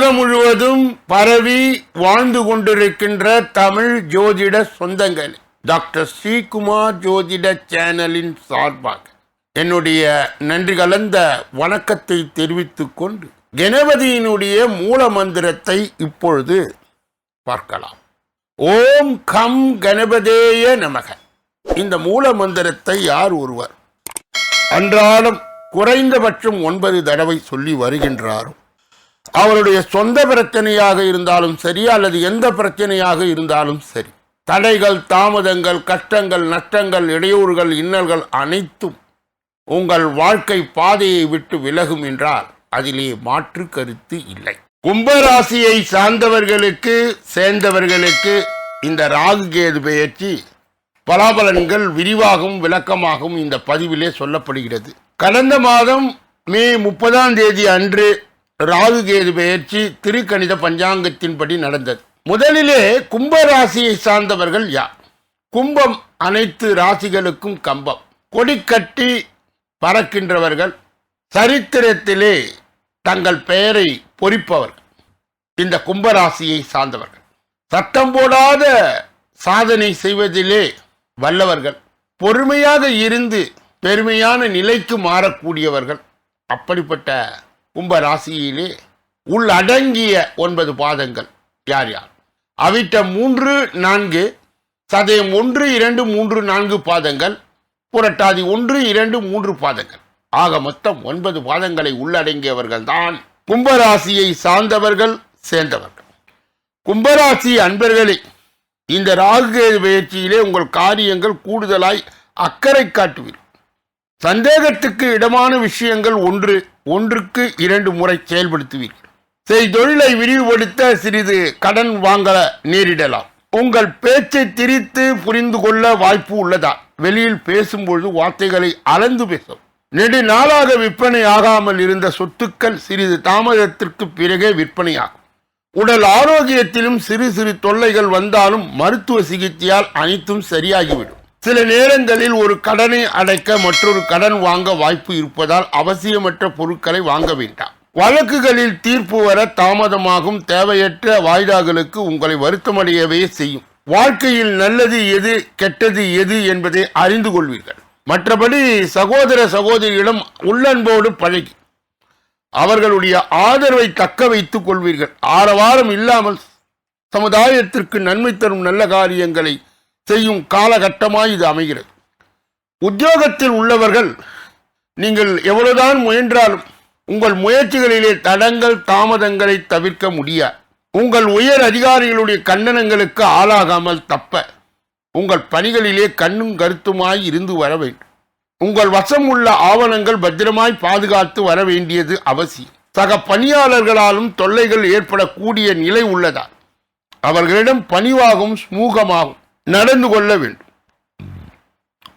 உலகம் முழுவதும் பரவி வாழ்ந்து கொண்டிருக்கின்ற தமிழ் ஜோதிட சொந்தங்கள். டாக்டர் ஸ்ரீகுமார் ஜோதிட சேனலின் சார்பாக என்னுடைய நன்றி கலந்த வணக்கத்தை தெரிவித்துக் கொண்டு கணபதியினுடைய மூல மந்திரத்தை இப்பொழுது பார்க்கலாம். ஓம் கம் கணபதேய நமக. இந்த மூல மந்திரத்தை யார் ஒருவர் அன்றாடம் குறைந்தபட்சம் ஒன்பது தடவை சொல்லி வருகின்றாரோ? அவருடைய சொந்த பிரச்சனையாக இருந்தாலும் சரி அல்லது எந்த பிரச்சனையாக இருந்தாலும் சரி. தடைகள் தாமதங்கள் கஷ்டங்கள் நஷ்டங்கள் இடையூறுகள் இன்னல்கள் அனைத்தும் உங்கள் வாழ்க்கை பாதையை விட்டு விலகும் என்றால் அதிலே மாற்று கருத்து இல்லை. கும்பராசியை சார்ந்தவர்களுக்கு சேர்ந்தவர்களுக்கு இந்த ராகு கேது பெயர்ச்சி பலாபலன்கள் விரிவாகவும் விளக்கமாகவும் இந்த பதிவிலே சொல்லப்படுகிறது. கடந்த மாதம் மே முப்பதாம் தேதி அன்று ராகு கேது பெயர்ச்சி திருக்கணித பஞ்சாங்கத்தின்படி நடந்தது. முதலிலே கும்ப ராசியை சார்ந்தவர்கள் யார்? கும்பம் அனைத்து ராசிகளுக்கும் கம்பம். கொடி கட்டி பறக்கின்றவர்கள் சரித்திரத்திலே தங்கள் பெயரை பொறிப்பவர்கள் இந்த கும்பராசியை சார்ந்தவர்கள். சட்டம் போடாத சாதனை செய்வதிலே வல்லவர்கள் பொறுமையாக இருந்து பெருமையான நிலைக்கு மாறக்கூடியவர்கள் அப்படிப்பட்ட கும்ப ராசியிலே உள்ளடங்கிய ஒன்பது பாதங்கள். யார் யார்? அவிட்ட மூன்று நான்கு சதயம் ஒன்று இரண்டு மூன்று நான்கு பாதங்கள் புரட்டாதி ஒன்று இரண்டு மூன்று பாதங்கள். ஆக மொத்தம் ஒன்பது பாதங்களை உள்ளடங்கியவர்கள் தான் கும்பராசியை சார்ந்தவர்கள் சேர்ந்தவர்கள். கும்பராசி அன்பர்களே இந்த ராகுகேது பயிற்சியிலே உங்கள் காரியங்கள் கூடுதலாய் அக்கறை காட்டுவீர்கள். சந்தேகத்துக்கு இடமான விஷயங்கள் ஒன்று ஒன்றுக்கு இரண்டு முறை செயல்படுத்துவீர்கள் செய் தொழிலை விரிவுபடுத்த சிறிது கடன் வாங்க நேரிடலாம். உங்கள் பேச்சை திரித்து புரிந்து கொள்ள வாய்ப்பு உள்ளதா? வெளியில் பேசும்பொழுது வார்த்தைகளை அளந்து பேசும். நெடு நாளாக விற்பனை ஆகாமல் இருந்த சொத்துக்கள் சிறிது தாமதத்திற்கு பிறகே விற்பனையாகும். உடல் ஆரோக்கியத்திலும் சிறு சிறு தொல்லைகள் வந்தாலும் மருத்துவ சிகிச்சையால் அனைத்தும் சரியாகிவிடும். சில நேரங்களில் ஒரு கடனை அடைக்க மற்றொரு கடன் வாங்க வாய்ப்பு இருப்பதால் அவசியமற்ற பொருட்களை வாங்க வேண்டாம். வழக்குகளில் தீர்ப்பு வர தாமதமாகும். தேவையற்ற வாய்தாக்களுக்கு உங்களை வருத்தமடையவே செய்யும். வாழ்க்கையில் நல்லது எது கெட்டது எது என்பதை அறிந்து கொள்வீர்கள். மற்றபடி சகோதர சகோதரியிடம் உள்ளன்போடு பழகி அவர்களுடைய ஆதரவை தக்க வைத்துக் கொள்வீர்கள். ஆரவாரம் இல்லாமல் சமுதாயத்திற்கு நன்மை தரும் நல்ல காரியங்களை செய்யும் காலகட்டமாய் இது அமைகிறது. உத்தியோகத்தில் உள்ளவர்கள் நீங்கள் எவ்வளவுதான் முயன்றாலும் உங்கள் முயற்சிகளிலே தடங்கள் தாமதங்களை தவிர்க்க முடியாது. உங்கள் உயர் அதிகாரிகளுடைய கண்டனங்களுக்கு ஆளாகாமல் தப்ப உங்கள் பணிகளிலே கண்ணும் கருத்துமாய் இருந்து வர வேண்டும். உங்கள் வசம் உள்ள ஆவணங்கள் பத்திரமாய் பாதுகாத்து வர வேண்டியது அவசியம். சக பணியாளர்களாலும் தொல்லைகள் ஏற்படக்கூடிய நிலை உள்ளதா அவர்களிடம் பணிவாகவும் ஸ்மூகமாகவும் நடந்து கொள்ள வேண்டும்.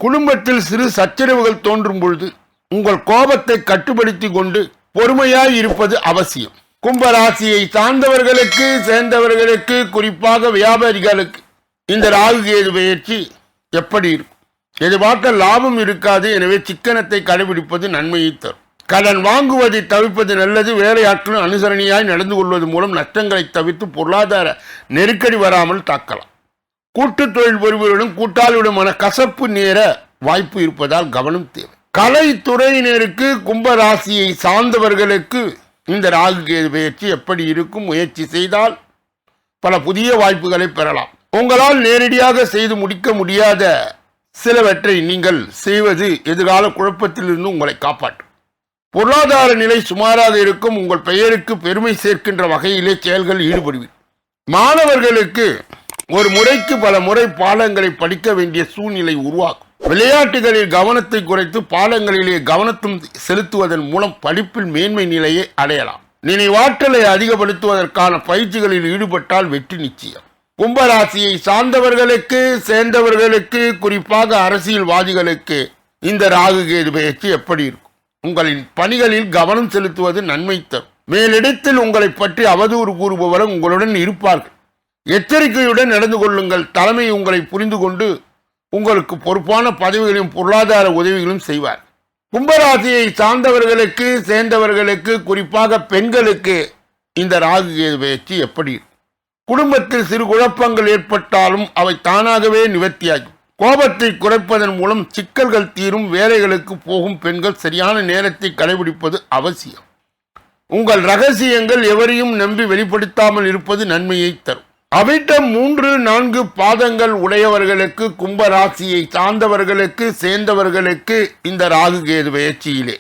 குடும்பத்தில் சிறு சச்சரவுகள் தோன்றும் பொழுது உங்கள் கோபத்தை கட்டுப்படுத்தி கொண்டு பொறுமையாய் இருப்பது அவசியம். கும்பராசியை சார்ந்தவர்களுக்கு சேர்ந்தவர்களுக்கு குறிப்பாக வியாபாரிகளுக்கு இந்த ராகு கேது பயிற்சி எப்படி இருக்கும்? எதிர்பார்க்க லாபம் இருக்காது எனவே சிக்கனத்தை கடைபிடிப்பது நன்மையை தரும். கடன் வாங்குவதை தவிர்ப்பது நல்லது வேலையாட்களும் அனுசரணையாய் நடந்து கொள்வது மூலம் நஷ்டங்களை தவிர்த்து பொருளாதார நெருக்கடி வராமல் தாக்கலாம். கூட்டு தொழில் புரிபவர்களும் கூட்டாளியுடமான கசப்பு நேர வாய்ப்பு இருப்பதால் கவனம் தேவை. கலைத்துறையினருக்கு கும்பராசியை சார்ந்தவர்களுக்கு இந்த ராகு கேது பயிற்சி எப்படி இருக்கும் முயற்சி செய்தால் பல புதிய வாய்ப்புகளை பெறலாம். உங்களால் நேரடியாக செய்து முடிக்க முடியாத சிலவற்றை நீங்கள் செய்வது எதிர்கால குழப்பத்திலிருந்து உங்களை காப்பாற்றும். பொருளாதார நிலை சுமாராக இருக்கும் உங்கள் பெயருக்கு பெருமை சேர்க்கின்ற வகையிலே செயல்கள் ஈடுபடுவீர். மாணவர்களுக்கு ஒரு முறைக்கு பல முறை பாடங்களை படிக்க வேண்டிய சூழ்நிலை உருவாகும். விளையாட்டுகளில் கவனத்தை குறைத்து பாடங்களிலே கவனத்தும் செலுத்துவதன் மூலம் படிப்பில் மேன்மை நிலையை அடையலாம். நினைவாற்றலை அதிகப்படுத்துவதற்கான பயிற்சிகளில் ஈடுபட்டால் வெற்றி நிச்சயம். கும்பராசியை சார்ந்தவர்களுக்கு சேர்ந்தவர்களுக்கு குறிப்பாக அரசியல்வாதிகளுக்கு இந்த ராகு கேது பயிற்சி எப்படி இருக்கும்? உங்களின் பணிகளில் கவனம் செலுத்துவது நன்மை தரும். மேலிடத்தில் உங்களை பற்றி அவதூறு கூறுபவரும் உங்களுடன் இருப்பார்கள். எச்சரிக்கையுடன் நடந்து கொள்ளுங்கள். தலைமை உங்களை புரிந்து கொண்டு உங்களுக்கு பொறுப்பான பதவிகளையும் பொருளாதார உதவிகளும் செய்வார். கும்பராசியை சார்ந்தவர்களுக்கு சேர்ந்தவர்களுக்கு குறிப்பாக பெண்களுக்கு இந்த ராகு கேது பயிற்சி எப்படி? குடும்பத்தில் சிறு குழப்பங்கள் ஏற்பட்டாலும் அவை தானாகவே நிவர்த்தியாகும். கோபத்தை குறைப்பதன் மூலம் சிக்கல்கள் தீரும் வேலைகளுக்கு போகும் பெண்கள் சரியான நேரத்தை கடைபிடிப்பது அவசியம். உங்கள் ரகசியங்கள் எவரையும் நம்பி வெளிப்படுத்தாமல் இருப்பது நன்மையை தரும். அவிட்ட மூன்று நான்கு பாதங்கள் உடையவர்களுக்கு கும்பராசியை சார்ந்தவர்களுக்கு சேர்ந்தவர்களுக்கு இந்த ராகு கேது பயிற்சியிலே.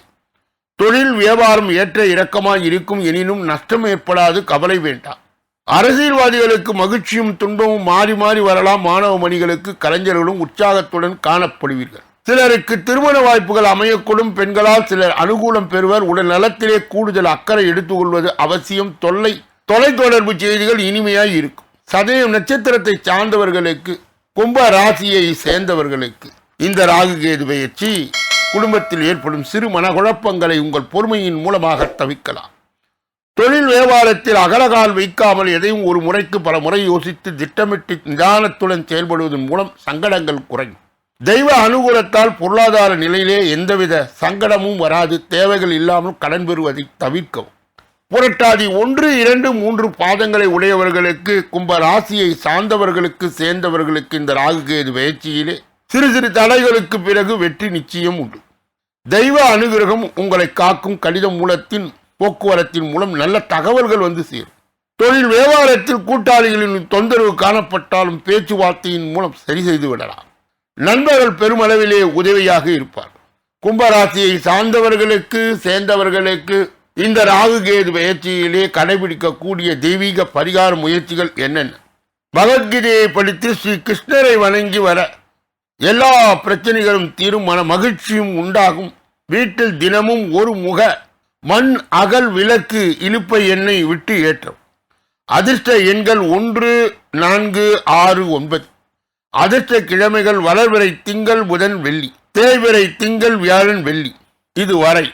தொழில் வியாபாரம் ஏற்ற இறக்கமாய் இருக்கும் எனினும் நஷ்டம் ஏற்படாது கவலை வேண்டாம். அரசியல்வாதிகளுக்கு மகிழ்ச்சியும் துன்பமும் மாறி மாறி வரலாம் மாணவ மணிகளுக்கு கலைஞர்களும் உற்சாகத்துடன் காணப்படுவீர்கள். சிலருக்கு திருமண வாய்ப்புகள் அமையக்கூடும் பெண்களால் சிலர் அனுகூலம் பெறுவர் உடல் நலத்திலே கூடுதல் அக்கறை எடுத்துக்கொள்வது அவசியம் தொல்லை தொலைத்தொடர்பு செய்திகள் இனிமையாய் இருக்கும். சதயம் நட்சத்திரத்தை சார்ந்தவர்களுக்கு கும்ப ராசியை சேர்ந்தவர்களுக்கு இந்த ராகு கேது பயிற்சி குடும்பத்தில் ஏற்படும் சிறு மனக்குழப்பங்களை உங்கள் பொறுமையின் மூலமாக தவிக்கலாம் தொழில் வியாபாரத்தில் அகலகால் வைக்காமல் எதையும் ஒரு முறைக்கு பல முறை யோசித்து திட்டமிட்டு நிதானத்துடன் செயல்படுவதன் மூலம் சங்கடங்கள் குறையும். தெய்வ அனுகூலத்தால் பொருளாதார நிலையிலே எந்தவித சங்கடமும் வராது தேவைகள் இல்லாமல் கடன் பெறுவதை தவிர்க்கவும். புரட்டாதி ஒன்று இரண்டு மூன்று பாதங்களை உடையவர்களுக்கு கும்ப ராசியை சார்ந்தவர்களுக்கு சேர்ந்தவர்களுக்கு இந்த ராகுகேது பயிற்சியிலே சிறு சிறு தடைகளுக்கு பிறகு வெற்றி நிச்சயம் உண்டு. தெய்வ அனுகிரகம் உங்களை காக்கும் கடித மூலத்தின் போக்குவரத்தின் மூலம் நல்ல தகவல்கள் வந்து சேரும். தொழில் வியாபாரத்தில் கூட்டாளிகளின் தொந்தரவு காணப்பட்டாலும் பேச்சுவார்த்தையின் மூலம் சரி செய்து விடலாம். நண்பர்கள் பெருமளவிலே உதவியாக இருப்பார் கும்பராசியை சார்ந்தவர்களுக்கு சேர்ந்தவர்களுக்கு இந்த ராகு கேது பயிற்சியிலே கடைபிடிக்கக்கூடிய தெய்வீக பரிகார முயற்சிகள் என்னென்ன? பகவத்கீதையை படித்து ஸ்ரீ கிருஷ்ணரை வணங்கி வர எல்லா பிரச்சனைகளும் தீரும் மன மகிழ்ச்சியும் உண்டாகும். வீட்டில் தினமும் ஒரு முக மண் அகல் விளக்கு இழுப்பை எண்ணெய் விட்டு ஏற்றும். அதிர்ஷ்ட எண்கள் ஒன்று நான்கு ஆறு ஒன்பது. அதிர்ஷ்ட கிழமைகள் வளர்விறை திங்கள் புதன் வெள்ளி. தேய்விறை திங்கள் வியாழன் வெள்ளி. இதுவரை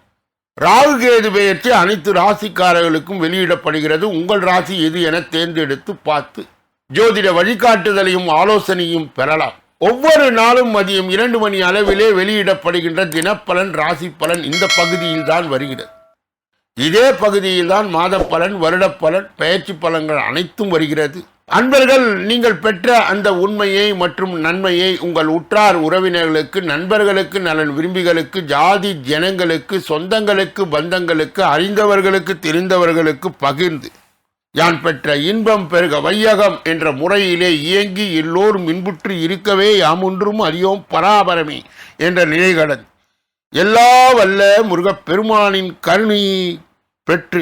ராகு கேது பெயர்ச்சி அனைத்து ராசிக்காரர்களுக்கும் வெளியிடப்படுகிறது. உங்கள் ராசி எது என தேர்ந்தெடுத்து பார்த்து ஜோதிட வழிகாட்டுதலையும் ஆலோசனையும் பெறலாம். ஒவ்வொரு நாளும் மதியம் இரண்டு மணி அளவிலே வெளியிடப்படுகின்ற தினப்பலன் ராசி பலன் இந்த பகுதியில் தான் வருகிறது. இதே பகுதியில் தான் மாத பலன் வருடப் பலன் பயிற்சி பலன்கள் அனைத்தும் வருகிறது. அன்பர்கள் நீங்கள் பெற்ற அந்த உண்மையை மற்றும் நன்மையை உங்கள் உற்றார் உறவினர்களுக்கு நண்பர்களுக்கு நலன் விரும்பிகளுக்கு ஜாதி ஜனங்களுக்கு சொந்தங்களுக்கு பந்தங்களுக்கு அறிந்தவர்களுக்கு தெரிந்தவர்களுக்கு பகிர்ந்து யான் பெற்ற இன்பம் பெருக வையகம் என்ற முறையிலே இயங்கி எல்லோரும் இன்புற்று இருக்கவே யாமொன்றும் அறியோம் பராபரமே என்ற நிலை கடந்து எல்லா வல்ல முருகப் பெருமானின் கருணையை பெற்று